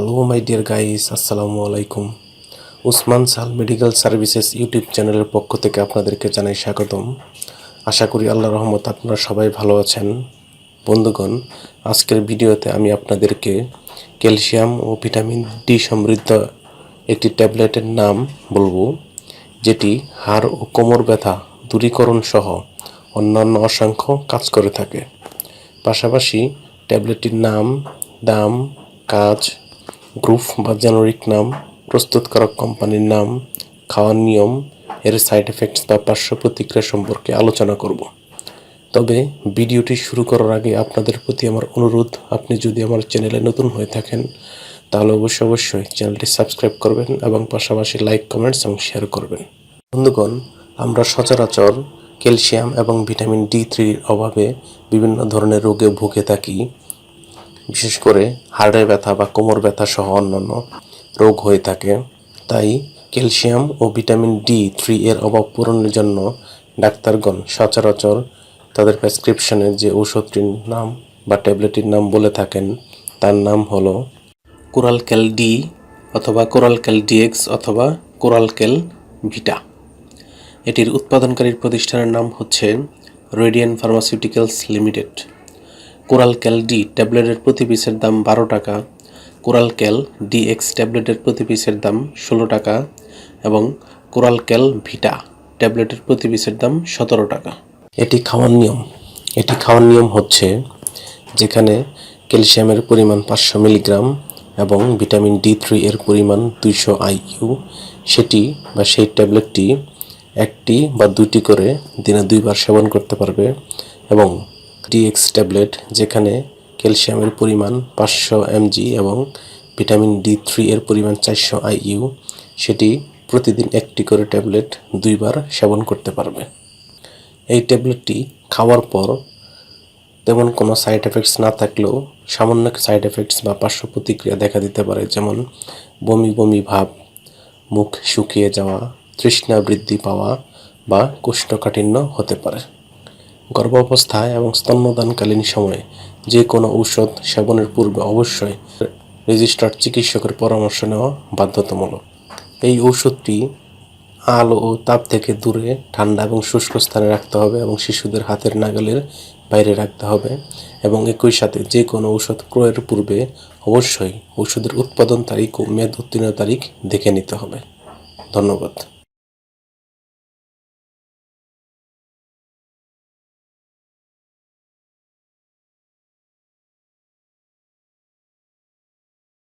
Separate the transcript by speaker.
Speaker 1: Hello, my dear guys, আসসালামু আলাইকুম। উসমান সাল মেডিকেল সার্ভিসেস ইউটিউব চ্যানেলের পক্ষ থেকে আপনাদেরকে জানাই স্বাগতম। আশা করি আল্লাহ রহমত আপনারা সবাই ভালো আছেন। বন্ধুগণ, আজকের ভিডিওতে আমি আপনাদেরকে ক্যালসিয়াম ও ভিটামিন ডি সমৃদ্ধ একটি ট্যাবলেটের নাম বলব, যেটি হাড় ও কোমর ব্যথা দূরীকরণ সহ অন্যান্য অসংখ্য কাজ করে থাকে। পাশাপাশি ট্যাবলেটটির নাম দাম, কাজ গ্রুপ বা জেনারিক নাম, প্রস্তুতকারক কোম্পানির নাম, খাওয়ার নিয়ম, এর সাইড এফেক্টস বা পার্শ্ব প্রতিক্রিয়া সম্পর্কে আলোচনা করব। তবে ভিডিওটি শুরু করার আগে আপনাদের প্রতি আমার অনুরোধ, আপনি যদি আমার চ্যানেলে নতুন হয়ে থাকেন, তাহলে অবশ্যই অবশ্যই চ্যানেলটি সাবস্ক্রাইব করবেন এবং পাশাপাশি লাইক, কমেন্টস এবং শেয়ার করবেন। বন্ধুগণ, আমরা সচরাচর ক্যালসিয়াম এবং ভিটামিন ডি থ্রির অভাবে বিভিন্ন ধরনের রোগে ভুগে থাকি। বিশেষ করে হাড়ের ব্যথা বা কোমর ব্যথা সহ অন্যান্য রোগ হয়ে থাকে। তাই ক্যালসিয়াম ও ভিটামিন ডি থ্রি এর অভাব পূরণের জন্য ডাক্তারগণ সচরাচর তাদের প্রেসক্রিপশনে যে ঔষধটির নাম বা ট্যাবলেটটির নাম বলে থাকেন, তার নাম হলো কোরালক্যাল ডি অথবা কোরালক্যাল ডিএক্স অথবা কোরালক্যাল ভিটা। এটির উৎপাদনকারীর প্রতিষ্ঠানের নাম হচ্ছে Radiant pharmaceuticals limited. Coralcal D ট্যাবলেটের প্রতি পিসের দাম বারো টাকা কোরালক্যাল ডিএক্স ট্যাবলেটের প্রতি পিসের দাম ষোলো টাকা এবং কোরাল ক্যাল ভিটা ট্যাবলেটের প্রতি পিসের দাম সতেরো টাকা। এটি খাওয়ার নিয়ম। এটি খাওয়ার নিয়ম হচ্ছে যেখানে ক্যালসিয়ামের পরিমাণ পাঁচশো মিলিগ্রাম এবং ভিটামিন ডি থ্রি এর পরিমাণ দুইশো আইইউ সেটি বা সেই ট্যাবলেটটি একটি বা দুটি করে দিনে দুইবার সেবন করতে পারবে এবং ডিএক্স ট্যাবলেট যেখানে ক্যালসিয়ামের পরিমাণ পাঁচশো এমজি এবং ভিটামিন ডি থ্রি এর পরিমাণ চারশো আইইউ সেটি প্রতিদিন একটি করে ট্যাবলেট দুইবার সেবন করতে পারবে। এই ট্যাবলেটটি খাওয়ার পর তেমন কোনো সাইড এফেক্টস না থাকলেও সামান্য সাইড এফেক্টস বা পার্শ্ব প্রতিক্রিয়া দেখা দিতে পারে, যেমন বমি বমি ভাব, মুখ শুকিয়ে যাওয়া, তৃষ্ণা বৃদ্ধি পাওয়া বা কোষ্ঠকাঠিন্য হতে পারে। গর্ভাবস্থায় এবং স্তন্যদানকালীন সময়ে যে কোনো ঔষধ সেবনের পূর্বে অবশ্যই রেজিস্টার্ড চিকিৎসকের পরামর্শ নেওয়া বাধ্যতামূলক। এই ঔষধটি আলো ও তাপ থেকে দূরে, ঠান্ডা এবং শুষ্ক স্থানে রাখতে হবে এবং শিশুদের হাতের নাগালের বাইরে রাখতে হবে এবং একই সাথে যে কোনো ঔষধ ক্রয়ের পূর্বে অবশ্যই ঔষধের উৎপাদন তারিখ ও মেয়াদ উত্তীর্ণ তারিখ দেখে নিতে হবে। ধন্যবাদ।